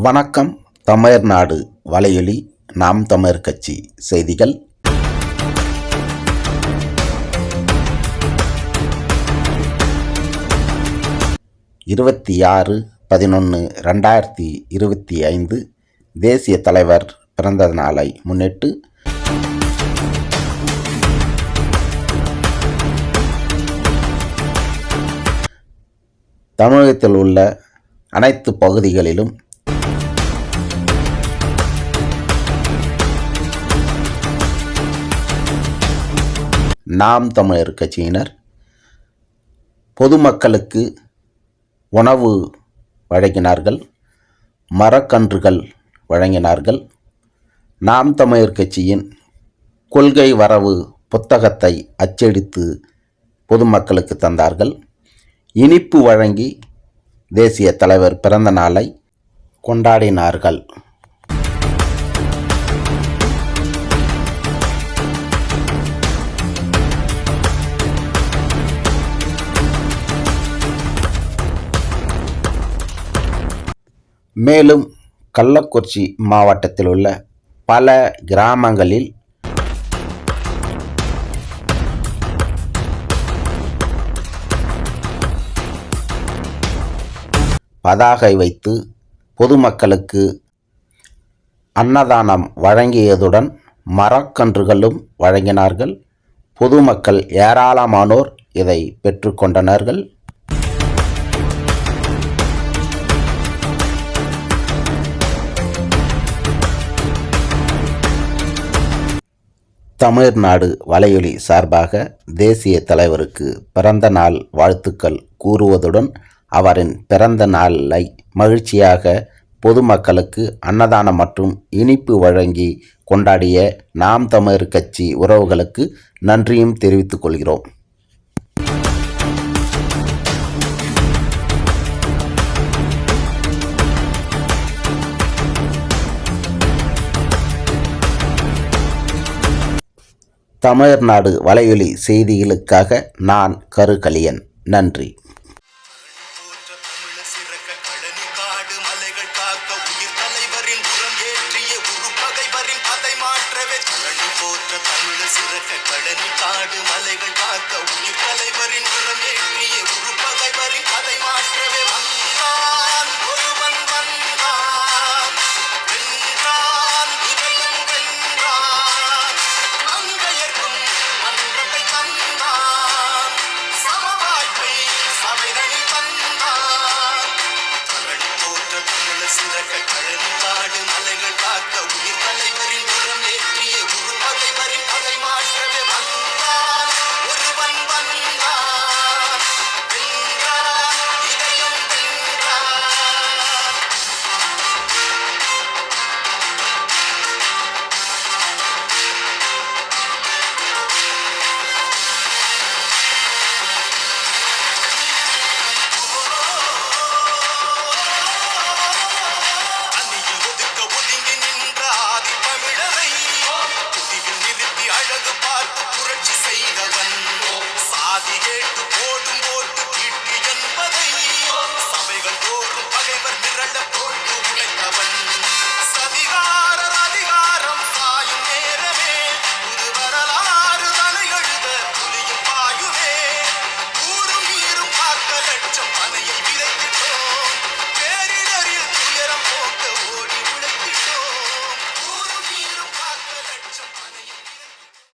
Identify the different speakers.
Speaker 1: வணக்கம். தமிழ்நாடு வலையொலி நாம் தமிழர் கட்சி செய்திகள். இருபத்தி ஆறு பதினொன்று ரெண்டாயிரத்தி இருபத்தி ஐந்து தேசிய தலைவர் பிறந்த நாளை முன்னிட்டு தமிழகத்தில் உள்ள அனைத்து பகுதிகளிலும் நாம் தமிழர் கட்சியினர் பொதுமக்களுக்கு உணவு வழங்கினார்கள் மரக்கன்றுகள் வழங்கினார்கள். நாம் தமிழர் கட்சியின் கொள்கை வரவு புத்தகத்தை அச்சடித்து பொதுமக்களுக்கு தந்தார்கள். இனிப்பு வழங்கி தேசிய தலைவர் பிறந்த நாளை கொண்டாடினார்கள். மேலும் கள்ளக்குறிச்சி மாவட்டத்தில் உள்ள பல கிராமங்களில் பதாகை வைத்து பொதுமக்களுக்கு அன்னதானம் வழங்கியதுடன் மரக்கன்றுகளும் வழங்கினார்கள். பொதுமக்கள் ஏராளமானோர் இதை பெற்றுக்கொண்டனர்கள் தமிழ்நாடு வலையொலி சார்பாக தேசிய தலைவருக்கு பிறந்த நாள் வாழ்த்துக்கள் கூறுவதுடன் அவரின் பிறந்த நாளை மகிழ்ச்சியாக பொதுமக்களுக்கு அன்னதானம் மற்றும் இனிப்பு வழங்கி கொண்டாடிய நாம் தமிழர் கட்சி உறவுகளுக்கு நன்றியும் தெரிவித்துக் கொள்கிறோம். தமிழ்நாடு வலையொலி செய்திகளுக்காக நான் கருகலியன். நன்றி. போற்ற தமிழ் சிறக்க கடனி காடு மலைகள் காக்க உயிர். the